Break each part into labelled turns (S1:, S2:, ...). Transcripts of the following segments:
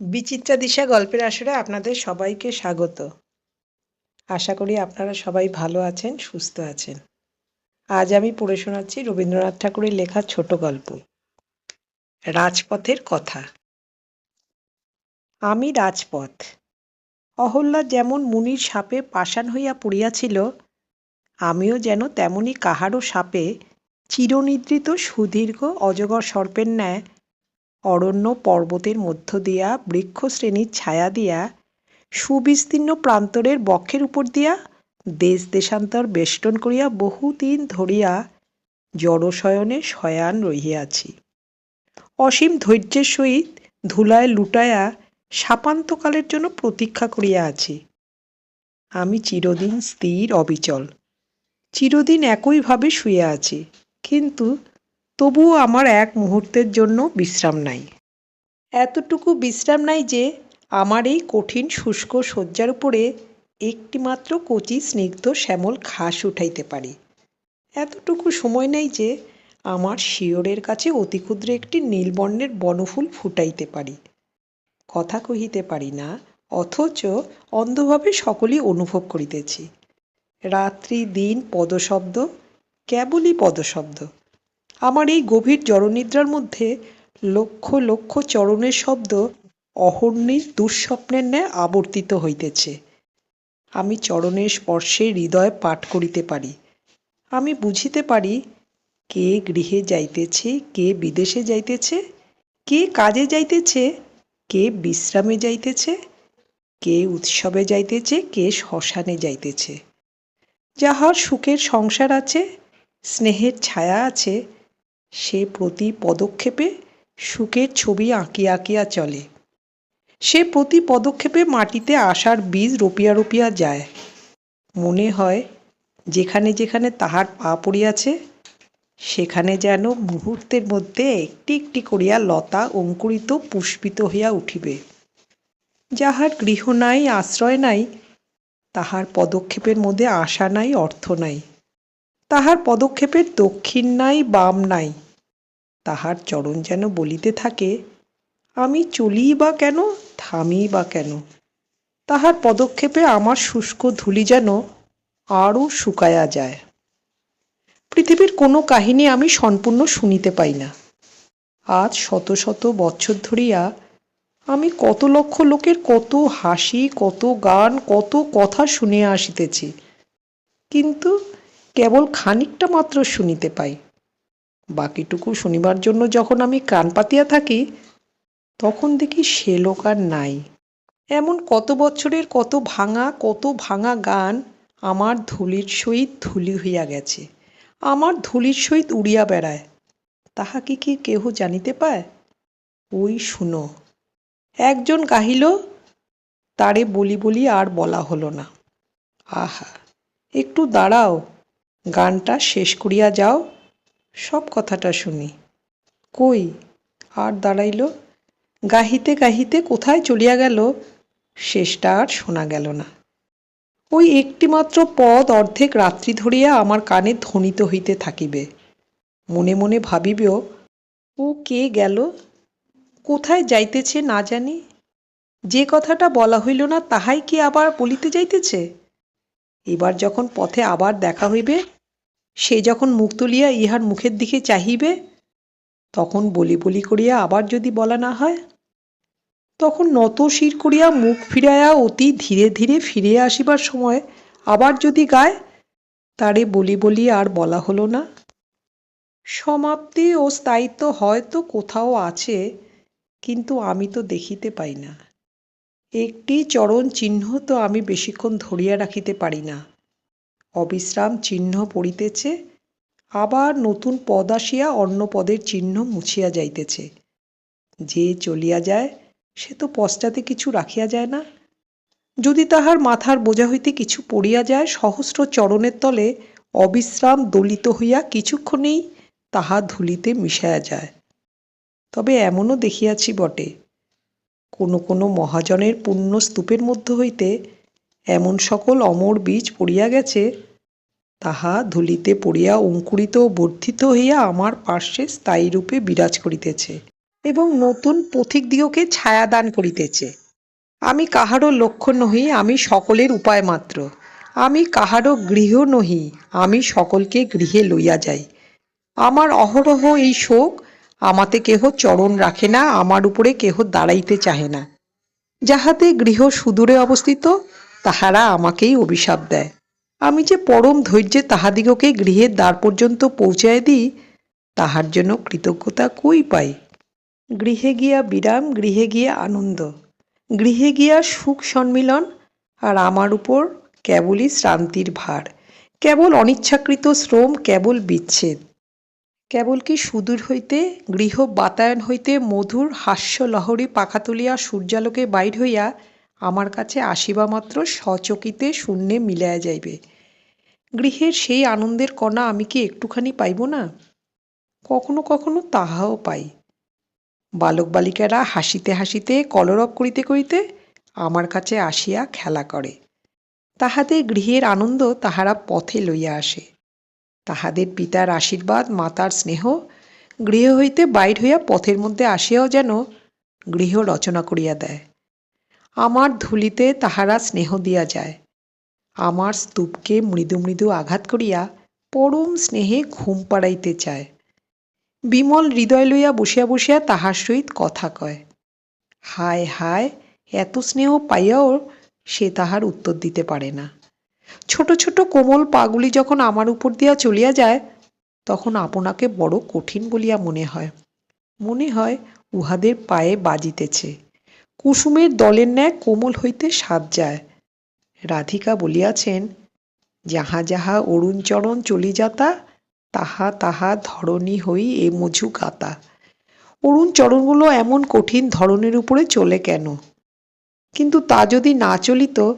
S1: বিচিত্রা দিশা গল্পের আসরে আপনাদের সবাইকে স্বাগত। আশা করি আপনারা সবাই ভালো আছেন, সুস্থ আছেন। আজ আমি পড়ে শোনাচ্ছি রবীন্দ্রনাথ ঠাকুরের লেখা ছোট গল্প, রাজপথের কথা। আমি রাজপথ। অহল্যা যেমন মুনির সাপে পাষাণ হইয়া পড়িয়াছিল, আমিও যেন তেমনি কাহারও সাপে চিরনিদ্রিত সুদীর্ঘ অজগর সর্পের ন্যায় অরণ্য পর্বতের মধ্য দিয়া, বৃক্ষশ্রেণীর ছায়া দিয়া, সুবিস্তীর্ণ প্রান্তরের বক্ষের উপর দিয়া, দেশ দেশান্তর বেষ্টন করিয়া বহুদিন ধরিয়া জড়শয়নে শয়ান রহিয়াছি। অসীম ধৈর্যের সহিত ধুলায় লুটায়া সাপান্তকালের জন্য প্রতীক্ষা করিয়া আছি। আমি চিরদিন স্থির অবিচল, চিরদিন একইভাবে শুয়ে আছি, কিন্তু তবুও আমার এক মুহূর্তের জন্য বিশ্রাম নাই। এতটুকু বিশ্রাম নাই যে আমার এই কঠিন শুষ্ক শয্যার উপরে একটিমাত্র কচি স্নিগ্ধ শ্যামল ঘাস উঠাইতে পারি। এতটুকু সময় নেই যে আমার শিয়রের কাছে অতি ক্ষুদ্র একটি নীলবর্ণের বনফুল ফুটাইতে পারি। কথা কহিতে পারি না, অথচ অন্ধভাবে সকলই অনুভব করিতেছি। রাত্রি, দিন, পদশব্দ, কেবলই পদশব্দ। আমার এই গভীর জড়নিদ্রার মধ্যে লক্ষ লক্ষ চরণের শব্দ অহর্নিশ দুঃস্বপ্নের ন্যায় আবর্তিত হইতেছে। আমি চরণের স্পর্শে হৃদয় পাঠ করিতে পারি। আমি বুঝিতে পারি, কে গৃহে যাইতেছে, কে বিদেশে যাইতেছে, কে কাজে যাইতেছে, কে বিশ্রামে যাইতেছে, কে উৎসবে যাইতেছে, কে শ্মশানে যাইতেছে। যাহার সুখের সংসার আছে, স্নেহের ছায়া আছে সে প্রতি পদক্ষেপে সুখের ছবি আঁকিয়া আঁকিয়া চলে। সে প্রতি পদক্ষেপে মাটিতে আশার বীজ রোপিয়া রোপিয়া যায়। মনে হয়, যেখানে যেখানে তাহার পা পড়িয়াছে, সেখানে যেন মুহূর্তের মধ্যে একটি একটি করিয়া লতা অঙ্কুরিত পুষ্পিত হইয়া উঠিবে। যাহার গৃহ নাই, আশ্রয় নাই, তাহার পদক্ষেপের মধ্যে আশা নাই, অর্থ নাই। তাহার পদক্ষেপের দক্ষিণ নাই, বাম নাই। তাহার চরণ যেন বলিতে থাকে, আমি চলিই বা কেন, থামি বা কেন? তাহার পদক্ষেপে আমার শুষ্ক ধুলি যেন আরও শুকায়া যায়। পৃথিবীর কোনো কাহিনী আমি সম্পূর্ণ শুনিতে পাই না। আজ শত শত বছর ধরিয়া আমি কত লক্ষ লোকের কত হাসি, কত গান, কত কথা শুনিয়া আসিতেছি, কিন্তু কেবল খানিকটা মাত্র শুনিতে পাই। বাকিটুকু শুনিবার জন্য যখন আমি কান পাতিয়া থাকি, তখন দেখি সে লোক আর নাই। এমন কত বছরের কত ভাঙা কত ভাঙা গান আমার ধুলির সহিত ধুলি হইয়া গেছে। আমার ধুলির সহিত উড়িয়া বেড়ায়। তাহা কি কি কেহ জানিতে পায়? ওই শুনো, একজন গাহিল, তারে বলি বলি আর বলা হলো না। আহা, একটু দাঁড়াও, গানটা শেষ করিয়া যাও। সব কথাটা শুনি। কই? আর দাঁড়াইল? গাহিতে গাহিতে কোথায় চলিয়া গেল? শেষটা আর শোনা গেল না। ওই একটিমাত্র পদ অর্ধেক রাত্রি ধরিয়া আমার কানে ধ্বনিত হইতে থাকিবে। মনে মনে ভাবিবেও, ও কে গেল? কোথায় যাইতেছে না জানি। যে কথাটা বলা হইল না, তাহাই কি আবার বলিতে যাইতেছে? এবার যখন পথে আবার দেখা হইবে সে যখন মুখ তুলিয়া ইহার মুখের দিকে চাহিবে, তখন বলি বলি করিয়া আবার যদি বলা না হয়, তখন নত শির করিয়া মুখ ফিরাইয়া অতি ধীরে ধীরে ফিরিয়া আসিবার সময় আবার যদি গায়, তারে বলি বলি আর বলা হলো না। সমাপ্তি ও স্থায়িত্ব হয়তো কোথাও আছে, কিন্তু আমি তো দেখিতে পাই না। একটি চরণ চিহ্ন তো আমি বেশিক্ষণ ধরিয়া রাখিতে পারি না। অবিশ্রাম চিহ্ন পড়িতেছে, আবার নতুন পদ আসিয়া অন্য পদের চিহ্ন মুছিয়া যাইতেছে। যে চলিয়া যায়, সে তো পশ্চাতে কিছু রাখিয়া যায় না। যদি তাহার মাথার বোঝা হইতে কিছু পড়িয়া যায়, সহস্র চরণের তলে অবিশ্রাম দলিত হইয়া কিছুক্ষণেই তাহা ধুলিতে মিশায়া যায়। তবে এমনও দেখিয়াছি বটে, কোনো কোনো মহাজনের পুণ্য স্তূপের মধ্য হইতে এমন সকল অমর বীজ পড়িয়া গেছে তাহা ধূলিতে পড়িয়া অঙ্কুরিত ও বর্ধিত হইয়া আমার পার্শ্বে স্থায়ীরূপে বিরাজ করিতেছে এবং নতুন পথিকদিগকে ছায়াদান করিতেছে। আমি কাহারও লক্ষ্য নহি, আমি সকলের উপায় মাত্র। আমি কাহারও গৃহ নহি, আমি সকলকে গৃহে লইয়া যাই। আমার অহরহ এই শোক আমাতে কেহ চরণ রাখে না, আমার উপরে কেহ দাঁড়াইতে চাহে না। যাহাতে গৃহ সুদূরে অবস্থিত, তাহারা আমাকেই অভিশাপ দেয়। আমি যে পরম ধৈর্যে তাহাদিগকে গৃহের দ্বার পর্যন্ত পৌঁছায় দিই, তাহার জন্য কৃতজ্ঞতা কই পাই? গৃহে গিয়া বিরাম, গৃহে গিয়া আনন্দ, গৃহে গিয়া সুখ সম্মিলন, আর আমার উপর কেবলই শ্রান্তির ভার। কেবল অনিচ্ছাকৃত শ্রম, কেবল বিচ্ছেদ। কেবল কি সুদূর হইতে, গৃহ বাতায়ন হইতে মধুর হাস্য লহরী পাখা তুলিয়া সূর্যালোকে বাইর হইয়া আমার কাছে আসিবা মাত্র সচকিতে শূন্যে মিলাইয়া যাইবে। গৃহের সেই আনন্দের কণা আমি কি একটুখানি পাইব না? কখনো কখনো তাহাও পাই। বালক বালিকারা হাসিতে হাসিতে, কলরব করিতে করিতে আমার কাছে আসিয়া খেলা করে। তাহাদের গৃহের আনন্দ তাহারা পথে লইয়া আসে। তাহাদের পিতার আশীর্বাদ, মাতার স্নেহ গৃহ হইতে বাইর হইয়া পথের মধ্যে আসিয়াও যেন গৃহ রচনা করিয়া দেয়। আমার ধুলিতে তাহারা স্নেহ দিয়া যায়। আমার স্তূপকে মৃদু মৃদু আঘাত করিয়া পরম স্নেহে ঘুম পাড়াইতে চায়। বিমল হৃদয় লইয়া বসিয়া বসিয়া তাহার সহিত কথা কয়। হায় হায়, এত স্নেহ পাইয়াও সে তাহার উত্তর দিতে পারে না। ছোট ছোট কোমল পাগুলি যখন আমার উপর দিয়া চলিয়া যায়, তখন আপনাকে বড় কঠিন বলিয়া মনে হয়। মনে হয় উহাদের পায়ে বাজিতেছে। কুসুমের দলের ন্যায় কোমল হইতে সাজ যায়। রাধিকা বলিয়াছেন, যাহা যাহা অরুণচরণ চলি যাতা, তাহা তাহা ধরণী হই এ মজু গাতা। অরুণ চরণগুলো এমন কঠিন ধরনের উপরে চলে কেন? কিন্তু তা যদি না চলিত,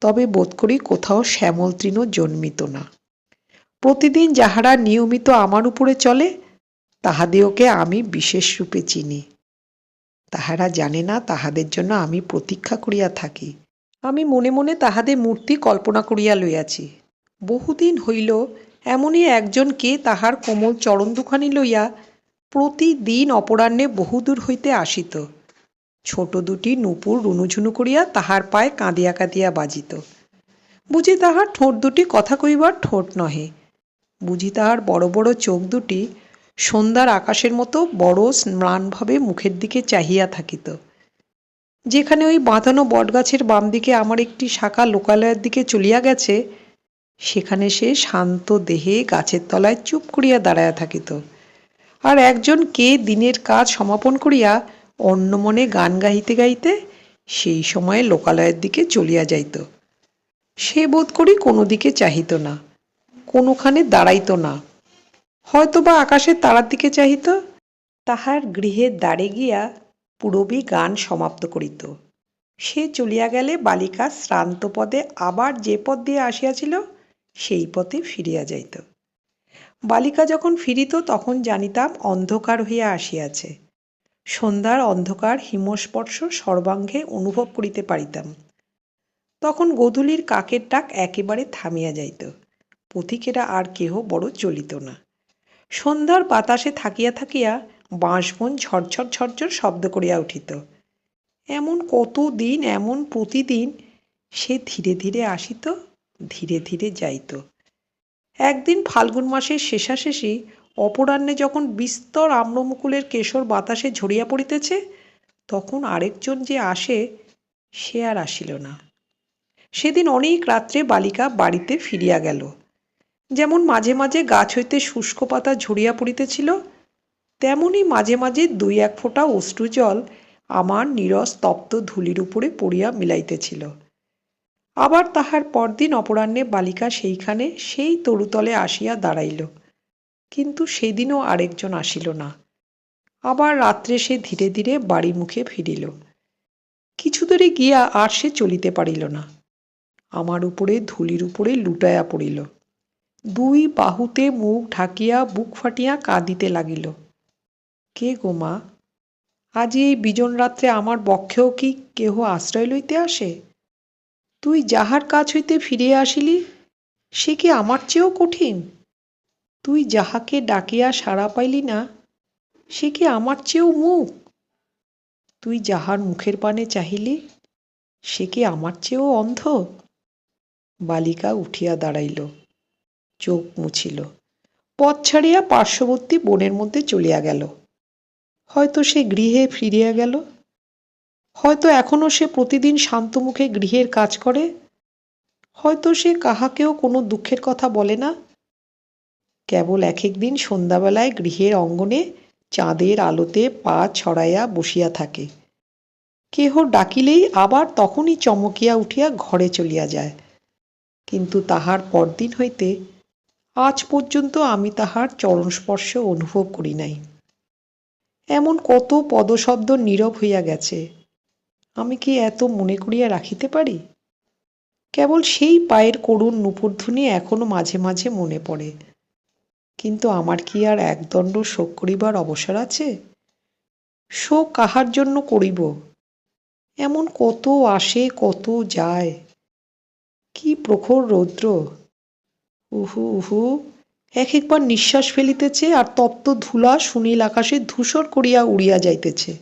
S1: তবে বোধ করি কোথাও শ্যামল তৃণ জন্মিত না। প্রতিদিন যাহারা নিয়মিত আমার উপরে চলে তাহাদিওকে আমি বিশেষ রূপে চিনি। তাহারা জানে না তাহাদের জন্য আমি প্রতীক্ষা করিয়া থাকি। আমি মনে মনে তাহাদের মূর্তি কল্পনা করিয়া লইয়াছি। বহুদিন হইল, এমনই একজনকে তাহার কোমল চরণ দুখানি লইয়া প্রতিদিন অপরাহ্নে বহুদূর হইতে আসিত। ছোট দুটি নূপুর রুনুঝুনু করিয়া তাহার পায়ে কাঁদিয়া কাঁদিয়া বাজিত। বুঝি তাহার ঠোঁট দুটি কথা কইবার ঠোঁট নহে। বুঝি তাহার বড় বড় চোখ দুটি সন্ধ্যার আকাশের মতো বড় ম্লানভাবে মুখের দিকে চাহিয়া থাকিত। যেখানে ওই বাঁধানো বটগাছের বাম দিকে আমার একটি শাখা লোকালয়ের দিকে চলিয়া গেছে, সেখানে সে শান্ত দেহে গাছের তলায় চুপ করিয়া দাঁড়াইয়া থাকিত। আর একজন কে দিনের কাজ সমাপন করিয়া অন্য মনে গান গাইতে গাইতে সেই সময়ে লোকালয়ের দিকে চলিয়া যাইত। সে বোধ করি কোনো দিকে চাহিত না, কোনোখানে দাঁড়াইত না। হয়তো বা আকাশের তারার দিকে চাহিত। তাহার গৃহের দ্বারে গিয়া পুরবী গান সমাপ্ত করিত। সে চলিয়া গেলে বালিকা শ্রান্ত পদে আবার যে পথ দিয়ে আসিয়াছিল, সেই পথে ফিরিয়া যাইত। বালিকা যখন ফিরিত, তখন জানিতাম অন্ধকার হইয়া আসিয়াছে। সন্ধ্যার অন্ধকার হিমস্পর্শ সর্বাঙ্গে অনুভব করিতে পারিতাম। তখন গোধূলির কাকের ডাক একেবারে থামিয়া যাইত। পথিকেরা আর কেহ বড় চলিত না। সন্ধ্যার বাতাসে থাকিয়া থাকিয়া বাঁশবন ঝরঝর ঝরঝর শব্দ করিয়া উঠিত। এমন কত দিন, এমন প্রতিদিন সে ধীরে ধীরে আসিত, ধীরে ধীরে যাইত। একদিন ফাল্গুন মাসের শেষাশেষি অপরাহ্নে যখন বিস্তর আম্রমুকুলের কেশর বাতাসে ঝরিয়া পড়িতেছে, তখন আরেকজন যে আসে, সে আর আসিল না। সেদিন অনেক রাত্রে বালিকা বাড়িতে ফিরিয়া গেল। যেমন মাঝে মাঝে গাছ হইতে শুষ্ক পাতা ঝরিয়া পড়িতেছিল, তেমনি মাঝে মাঝে দুই এক ফোঁটা অশ্রুজল আমার নিরস তপ্ত ধুলির উপরে পড়িয়া মিলাইতেছিল। আবার তাহার পরদিন অপরাহ্নে বালিকা সেইখানে সেই তরুতলে আসিয়া দাঁড়াইল, কিন্তু সেদিনও আরেকজন আসিল না। আবার রাত্রে সে ধীরে ধীরে বাড়ি মুখে ফিরিল। কিছু দূরে গিয়া আর সে চলিতে পারিল না। আমার উপরে ধুলির উপরে লুটাইয়া পড়িল। দুই বাহুতে মুখ ঢাকিয়া বুক ফাটিয়া কাঁদিতে লাগিল। কে গো মা? আজ এই বিজন রাত্রে আমার বক্ষেও কি কেহ আশ্রয় লইতে আসে? তুই যাহার কাছ হইতে ফিরিয়া আসিলি, সে কি আমার চেয়েও কঠিন? তুই যাহাকে ডাকিয়া সাড়া পাইলি না, সে কি আমার চেয়েও মুখ? তুই যাহার মুখের পানে চাহিলি, সে কি আমার চেয়েও অন্ধ? বালিকা উঠিয়া দাঁড়াইল। চোখ মুছিল। পথ ছাড়িয়া পার্শ্ববর্তী বনের মধ্যে চলিয়া গেল। হয়তো সে গৃহে ফিরিয়া গেল। হয়তো এখনও সে প্রতিদিন শান্তমুখে গৃহের কাজ করে। হয়তো সে কাহাকেও কোনো দুঃখের কথা বলে না। কেবল এক একদিন সন্ধ্যাবেলায় গৃহের অঙ্গনে চাঁদের আলোতে পা ছড়াইয়া বসিয়া থাকে। কেহ ডাকিলেই আবার তখনই চমকিয়া উঠিয়া ঘরে চলিয়া যায়। কিন্তু তাহার পরদিন হইতে আজ পর্যন্ত আমি তাহার চরণস্পর্শ অনুভব করি নাই। এমন কত পদশব্দ নীরব হইয়া গেছে। আমি কি এত মনে করিয়া রাখিতে পারি? কেবল সেই পায়ের করুণ নুপুরধ্বনি এখনও মাঝে মাঝে মনে পড়ে। কিন্তু আমার কি আর একদণ্ড শোক করিবার অবসর আছে? শোক কাহার জন্য করিব? এমন কত আসে, কত যায়? কি প্রখর রৌদ্র! উহু উহু। এক একবার নিঃশ্বাস ফেলিতেছে আর তপ্ত ধুলা সুনীল আকাশে ধূসর করিয়া উড়িয়া যাইতেছে।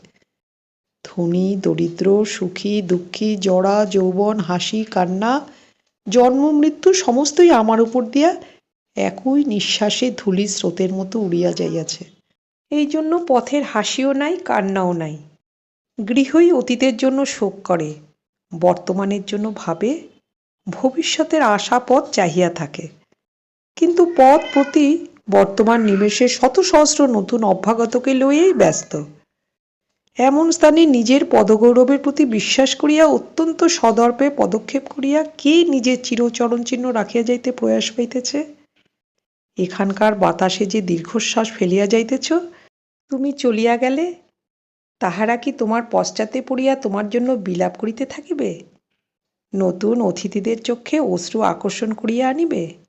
S1: ধনী, দরিদ্র, সুখী, দুঃখী, জরা, যৌবন, হাসি, কান্না, জন্ম, মৃত্যু সমস্তই আমার উপর দিয়া একই নিঃশ্বাসে ধুলি স্রোতের মতো উড়িয়া যাইয়াছে। এই জন্য পথের হাসিও নাই, কান্নাও নাই। গৃহই অতীতের জন্য শোক করে, বর্তমানের জন্য ভাবে, ভবিষ্যতের আশা পথ চাহিয়া থাকে। কিন্তু পথ প্রতি বর্তমান নিমেষে শত সহস্র নতুন অভ্যাগতকে লইয়াই ব্যস্ত। এমন স্থানে নিজের পদগৌরবের প্রতি বিশ্বাস করিয়া অত্যন্ত সদর্পে পদক্ষেপ করিয়া কে নিজের চিরচরণ চিহ্ন রাখিয়া যাইতে প্রয়াস পাইতেছে? এখানকার বাতাসে যে দীর্ঘশ্বাস ফেলিয়া যাইতেছ, তুমি চলিয়া গেলে তাহারা কি তোমার পশ্চাতে পড়িয়া তোমার জন্য বিলাপ করিতে থাকিবে? নতুন অতিথিদের চক্ষে অশ্রু আকর্ষণ করিয়া আনিবে?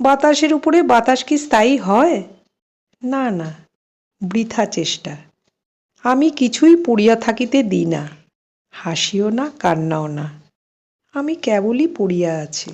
S1: বাতাসের উপরে বাতাস কি স্থায়ী হয়? না না, বৃথা চেষ্টা। আমি কিছুই পড়িয়া থাকিতে দিই না, হাসিও না, কান্নাও না। আমি কেবলই পড়িয়া আছি।